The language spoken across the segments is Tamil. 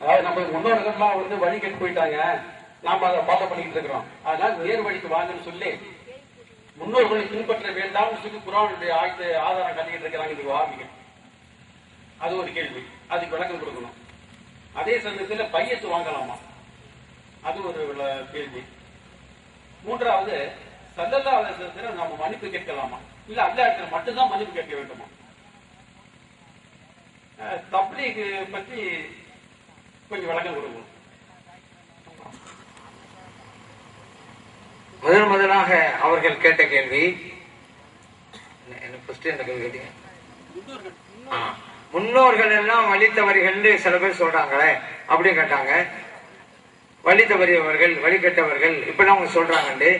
அதாவது நம்ம முன்னோர்கள்லாம் வந்து வழி கெட்டு போயிட்டாங்க. நாம அதை ஃபாலோ பண்ணிட்டு இருக்கிறோம். அதனால நேர் வழிக்கு வாங்கன்னு சொல்லி முன்னோர்களை பின்பற்ற வேண்டாம்னு சொல்லி குரானுடைய ஆயுத ஆதாரம் கட்டிக்கிட்டு இருக்கிறாங்க இதுக்கு வாங்க அது ஒரு கேள்வி. அதுக்கு விளக்கம் கொடுக்கணும். அதே சமயத்தில் பையத்து வாங்கலாமா? அது ஒரு கேள்வி. மூன்றாவது சல்லல்லா அலிஸ்லத்துல நாம மன்னிப்பு கேட்கலாமா? இல்ல அல்லா இடத்துல மட்டும்தான் மன்னிப்பு கேட்க வேண்டுமா? தப்லீக் பத்தி கொஞ்சம் விளக்கம் கொடுக்கணும் முதல் முதலாக அவர்கள் கேட்ட கேள்வி. முன்னோர்கள். எல்லாம் வழி தவறிகள்னு சில பேர் சொல்றாங்களே அப்படி கேட்டாங்க. வழி தவறியவர்கள் வழி கெட்டவர்கள் இப்படிலாம் அவங்க சொல்றாங்கண்டு.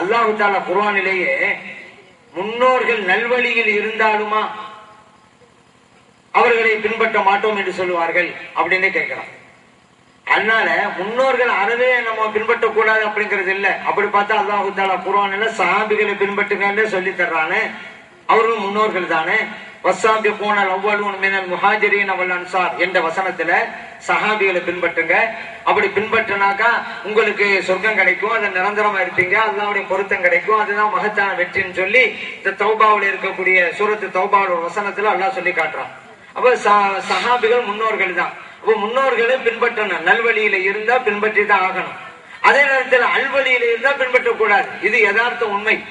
அல்லாஹு தாலா குர்ஆனிலேயே முன்னோர்கள் நல்வழியில் இருந்தாலுமா அவர்களை பின்பற்ற மாட்டோம் என்று சொல்லுவார்கள் அப்படின்னு கேட்கிறான் அதனால முன்னோர்கள் அறவே நம்ம பின்பற்றக்கூடாது அப்படிங்கிறது இல்ல. அப்படி பார்த்தா அல்லாஹு தாலா குர்ஆன்ல சஹாபிகளை பின்பற்றுங்கன்னு சொல்லி தர்றானு. அவர்களும் முன்னோர்கள் தானே. வசாபி போனால் அவ்வளவு மினல் முஹாஜிரின் அவள் அன்சார் என்ற வசனத்துல சஹாபிகளை பின்பற்றுங்க. அப்படி பின்பற்றினாக்கா உங்களுக்கு சொர்க்கம் கிடைக்கும் அது நிரந்தரமா இருப்பீங்க அல்லாவுடைய பொருத்தம் கிடைக்கும். அதுதான் மகத்தான வெற்றின்னு சொல்லி இந்த தௌபாவில் இருக்கக்கூடிய சூரத்து தௌபாவோட வசனத்துல அல்லாஹ் சொல்லி காட்டுறான். அப்ப ச- சஹாபிகள் முன்னோர்கள் தான். அப்ப முன்னோர்களை பின்பற்றணும். நல்வழியில இருந்தா பின்பற்றி தான் ஆகணும். அதே நேரத்தில் அல்வழியில இருந்தா பின்பற்றக்கூடாது இது யதார்த்த உண்மை.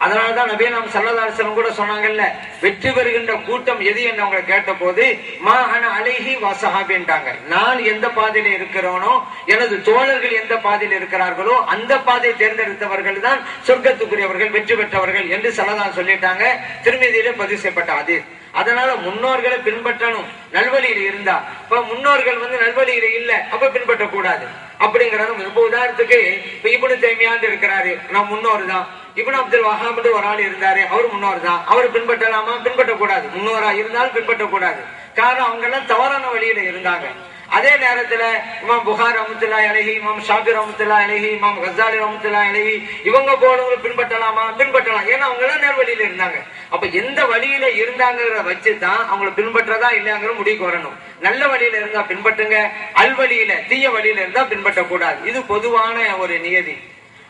அதனாலதான் நபே நாம் சல்லதாசனம் கூட சொன்னாங்கல்ல வெற்றி பெறுகின்ற கூட்டம் எது என்று அவங்க கேட்ட போது மாஹன அழகி வாசகாபின்றாங்க நான் எந்த பாதையில இருக்கிறோனோ எனது தோழர்கள் எந்த பாதையில் இருக்கிறார்களோ அந்த பாதையை தேர்ந்தெடுத்தவர்கள் தான் சொர்க்கத்துக்குரியவர்கள் வெற்றி பெற்றவர்கள் என்று சல்லதான் சொல்லிட்டாங்க. திருமதியிலே பதிவு செய்யப்பட்ட அது அதனால முன்னோர்களை பின்பற்றணும். நல்வழியில இருந்தா. இப்ப முன்னோர்கள் வந்து நல்வழியில இல்ல அப்ப பின்பற்ற கூடாது. அப்படிங்கறது இப்ப உதாரணத்துக்கு இப்ப இபுனு தேமியாண்டு இருக்கிறாரு. நான் முன்னோர் தான். இப்னு அப்துல் வஹாப்னு ஒரு ஆள் இருந்தாரு. அவர் முன்னோர் தான். அவர் பின்பற்றலாமா? பின்பற்றக்கூடாது முன்னோரா இருந்தாலும் பின்பற்றக்கூடாது காரணம் அவங்க எல்லாம் தவறான வழியில இருந்தாங்க. அதே நேரத்துல இமாம் புகார் அமுத்துல்லா அழகி இமாம் ஷாபிர் ரஹமத்துல்லா அழகி இமாம் ஹசாலி ரஹமத்துல்லா அழகி இவங்க போனவங்களை பின்பற்றலாமா? பின்பற்றலாம். ஏன்னா அவங்க எல்லாம் நேர்வழியில இருந்தாங்க. அப்ப எந்த வழியில இருந்தாங்கிறத வச்சு தான் அவங்கள பின்பற்றதா இல்லையாங்கிற முடிவுக்கு வரணும். நல்ல வழியில இருந்தா பின்பற்றுங்க அல்வழியில தீய வழியில இருந்தா பின்பற்றக்கூடாது. இது பொதுவான ஒரு நியதி.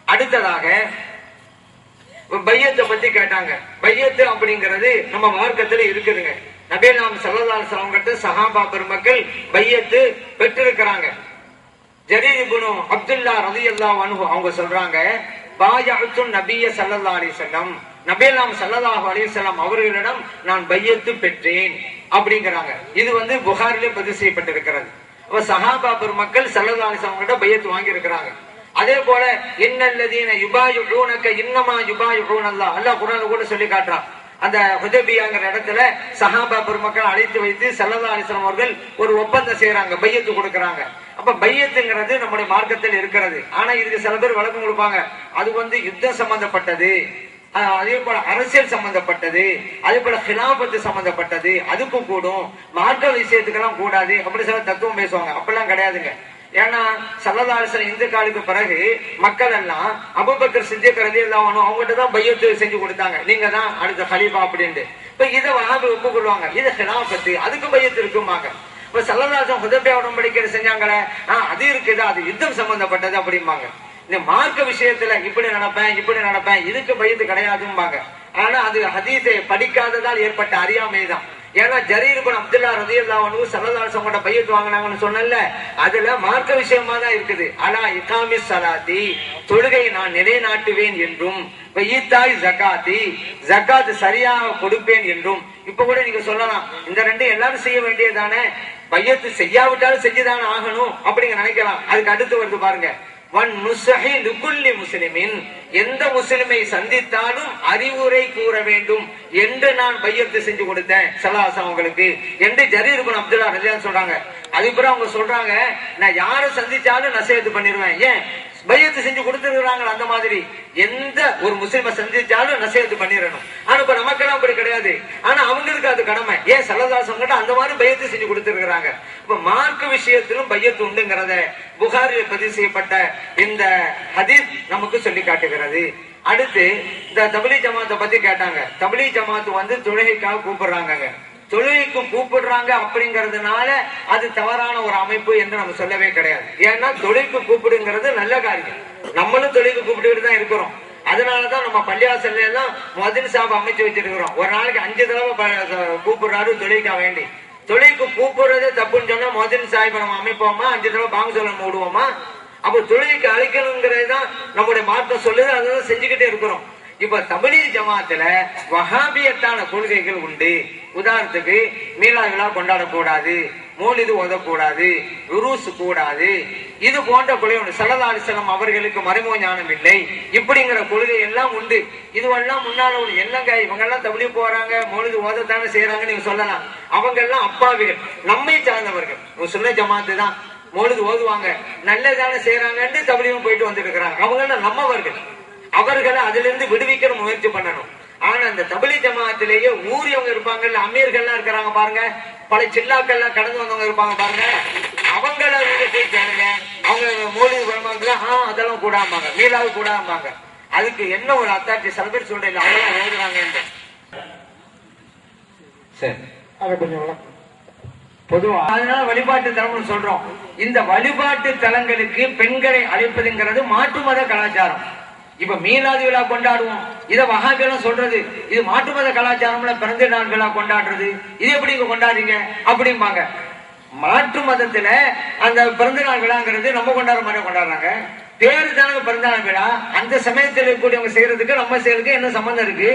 அடுத்ததாக பையத்தை பத்தி கேட்டாங்க. பையத்து அப்படிங்கிறது நம்ம மார்க்கத்துல இருக்குதுங்க. நபே நாம் சல்லல்லாஹு அலைஹி சஹாபா பெருமக்கள் பையத்து பெற்றிருக்கிறாங்க. ஜரீர் குனு அப்துல்லா அல்லா அனுகு அவங்க சொல்றாங்க பாயஅத்து நபிய ஸல்லல்லாஹு அலிசல்லம் நபேலாம் நபி அலிசல்லாம் அவர்களிடம் நான் பையத்து பெற்றேன் அப்படிங்கிறாங்க. இது வந்து புகாரிலே பதிவு செய்யப்பட்டிருக்கிறது. அப்ப சஹாபா பெருமக்கள் ஸல்லல்லாஹு அலைஹி கிட்ட பையத்து வாங்கி இருக்கிறாங்க அதே போல இன்னல்லதீன யுபாயுஊனக இன்னமா யுபாயுஊன் அல்லாஹ் அல்லாஹ் குர்ஆன்ல கூட சொல்லி காட்டுறான். அந்த ஹுதபியாங்கிற இடத்துல சஹாபா பெருமக்கள் அழைத்து வைத்து சல்லல்லா அவர்கள் ஒரு ஒப்பந்தம் செய்யறாங்க பையத்து கொடுக்கறாங்க. அப்ப பையத்துங்கிறது நம்முடைய மார்க்கத்தில் இருக்கிறது. ஆனா இதுக்கு சில பேர் விளக்கம் கொடுப்பாங்க. அது வந்து யுத்தம் சம்பந்தப்பட்டது. அதே போல அரசியல் சம்பந்தப்பட்டது. அதே போல கிலாபத்து சம்பந்தப்பட்டது. அதுக்கும் கூடும். மார்க்க விஷயத்துக்கெல்லாம் கூடாது. அப்படி சில தத்துவம் பேசுவாங்க. அப்படிலாம் கிடையாதுங்க. ஏன்னா சல்லதாசன் இந்து காலுக்கு பிறகு மக்கள் எல்லாம் அபுபக்கர் சித்திக்கிறது எல்லாம் அவங்ககிட்ட தான் பையத்து செஞ்சு கொடுத்தாங்க. நீங்க தான் அடுத்த ஹலீஃபா அப்படின்ட்டு. இப்ப இதை வகாபி ஒப்புக்கொள்வாங்க. இது ஹிலாபத்து அதுக்கு பையத்து இருக்குமாங்க இப்ப சல்லதாசன் ஹுதபியா உடம்படிக்கிற செஞ்சாங்களே ஆஹ் அது இருக்குது? அது யுத்தம் சம்பந்தப்பட்டது அப்படிம்பாங்க. இந்த மார்க்க விஷயத்துல இப்படி நடப்பேன் இப்படி நடப்பேன் இதுக்கு பயத்து கிடையாதும்பாங்க. ஆனா அது ஹதீஸை படிக்காததால் ஏற்பட்ட அறியாமை தான் ஏன்னா ஜரீர் அப்துல்லா அப்துல்லா அல்லாவனும் சரதாசம் கூட பையத்து வாங்கினாங்கன்னு சொன்னல அதுல மார்க்க விஷயமா தான் இருக்குது. அலா இகாமி சலாத்தி தொழுகை நான் நிலைநாட்டுவேன் என்றும் ஈத்தாய் ஜகாத்தி ஜகாத் சரியாக கொடுப்பேன் என்றும். இப்ப கூட நீங்க சொல்லலாம் இந்த ரெண்டும் எல்லாரும் செய்ய வேண்டியதானே பையத்து செய்யாவிட்டாலும் செஞ்சுதானே ஆகணும் அப்படிங்க நினைக்கலாம். அதுக்கு அடுத்து வருது பாருங்க. முஸ்லிமின். எந்த முஸ்லிமை சந்தித்தாலும் அறிவுரை கூற வேண்டும் என்று நான் பையத்து செஞ்சு கொடுத்தேன். சலாசம் அவங்களுக்கு. என்று ஜரீர் குன் அப்துல்லா ரஜியா சொல்றாங்க. அதுக்கப்புறம் அவங்க சொல்றாங்க நான் யாரை சந்திச்சாலும் நசேத்து பண்ணிடுவேன் ஏன்? பையத்து செஞ்சு கொடுத்துருக்காங்க அந்த மாதிரி. எந்த ஒரு முஸ்லிம சந்திச்சாலும் நசேத்து பண்ணிடணும். ஆனா இப்ப நமக்கெல்லாம் அப்படி கிடையாது. ஆனா அவங்களுக்கு அது கடமை. ஏன் சல்லதாசம் கிட்ட அந்த மாதிரி பையத்தை செஞ்சு கொடுத்துருக்காங்க இப்ப மார்க் விஷயத்திலும் பையத்து உண்டுங்கிறத புகாரில் பதிவு செய்யப்பட்ட இந்த ஹதீஸ் நமக்கு சொல்லி காட்டுகிறது. அடுத்து இந்த தபிலி ஜமாத்தை பத்தி கேட்டாங்க. தபிலி ஜமாத் வந்து தொழுகைக்காக கூப்பிடுறாங்க தொழுகைக்கும் கூப்பிடுறாங்க அப்படிங்கறதுனால அது தவறான ஒரு அமைப்பு என்று நம்ம சொல்லவே கிடையாது. ஏன்னா தொழுகைக்கு கூப்பிடுங்கிறது நல்ல காரியம். நம்மளும் தொழில் கூப்பிட்டுக்கிட்டு தான் இருக்கிறோம். அதனாலதான் நம்ம பள்ளிவாசல்ல எல்லாம் மதில் சாப் அமைச்சு வச்சிருக்கிறோம். ஒரு நாளைக்கு அஞ்சு தடவை கூப்பிடுறாரு தொழுகைக்கா வேண்டி. தொழிலுக்கு கூப்பிடுறதே தப்புன்னு சொன்னா மதில் சாஹிப் நம்ம அமைப்போமா? அஞ்சு தடவை பாங்க சொல்ல நம்ம விடுவோமா? அப்ப தொழிலுக்கு அழிக்கணுங்கிறது தான் நம்முடைய மார்க்கம் சொல்லுது. அதான் செஞ்சுக்கிட்டே இருக்கிறோம். இப்ப தமிழ் ஜமாத்துல வஹாபியத்தான கொள்கைகள் உண்டு. உதாரணத்துக்கு மீளா விழா கொண்டாடக்கூடாது. மோலிது ஓதக்கூடாது உருசு கூடாது. இது போன்ற கொள்கை உண்டு சலதாலிசனம் அவர்களுக்கு மறைமுக ஞானம் இல்லை. இப்படிங்கிற கொள்கை எல்லாம் உண்டு. இதுவெல்லாம் முன்னால உண்டு. என்னங்க இவங்க எல்லாம் தமிழ் போறாங்க மொழிது ஓதத்தானே செய்யறாங்கன்னு நீங்க சொல்லலாம். அவங்க எல்லாம் அப்பாவிகள் நம்மை சார்ந்தவர்கள். ஒரு ஜமாத்து தான். மொழிது ஓதுவாங்க. நல்லதான செய்யறாங்கன்னு தமிழையும் போயிட்டு வந்துட்டு இருக்கிறாங்க. அவங்க எல்லாம் நம்மவர்கள். அவர்களை அதுல இருந்து விடுவிக்கிற முயற்சி பண்ணணும். ஆனா அந்த தபிலி ஜமாத்திலேயே ஊரியவங்க இருப்பாங்கல்ல அமீர்கள்லாம் இருக்கிறாங்க பாருங்க. பல சில்லாக்கள்லாம் கடந்து வந்தவங்க இருப்பாங்க பாருங்க. அவங்கள நீங்க போய் கேளுங்க அவங்க மோடி வருவாங்க ஆ அதெல்லாம் கூடாமாங்க மீளாவது கூடாமாங்க அதுக்கு என்ன ஒரு அத்தாட்சி சில பேர் சொல்றேன் அவங்களும் ஓடுறாங்க சரி. அதை கொஞ்சம் பொதுவா அதனால வழிபாட்டு தலம்னு சொல்றோம். இந்த வழிபாட்டு தலங்களுக்கு பெண்களை அழைப்பதுங்கிறது மாற்று மத கலாச்சாரம். இப்ப மீலாது விழா கொண்டாடுவோம். இத வகாபியெல்லாம் சொல்றது. இது மாற்று மத கலாச்சாரம்ல பிறந்த நாள் விழா கொண்டாடுறது. இது எப்படி இங்க கொண்டாடுறீங்க? அப்படிம்பாங்க. மாற்று மதத்துல அந்த பிறந்த நாள் விழாங்கிறது நம்ம கொண்டாடுற மாதிரி கொண்டாடுறாங்க. பேரு தானே பிறந்த நாள் விழா அந்த சமயத்தில் இருக்கக்கூடியவங்க செய்யறதுக்கு நம்ம செய்யறதுக்கு என்ன சம்பந்தம் இருக்கு?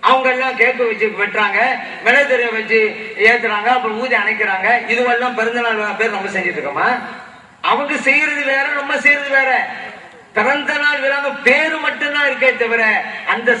அவங்க எல்லாம் கேக்கு வச்சு வெட்டுறாங்க மிளகுதிரைய வச்சு ஏத்துறாங்க அப்புறம் ஊதி அணைக்கிறாங்க. இதுவெல்லாம் பிறந்தநாள் விழா பேர் நம்ம செஞ்சுட்டு இருக்கோமா? அவங்க செய்யறது வேற நம்ம செய்யறது வேற. பிறந்த நாள் விழாங்க பேரு மட்டும்தான் இருக்கே தவிர அந்த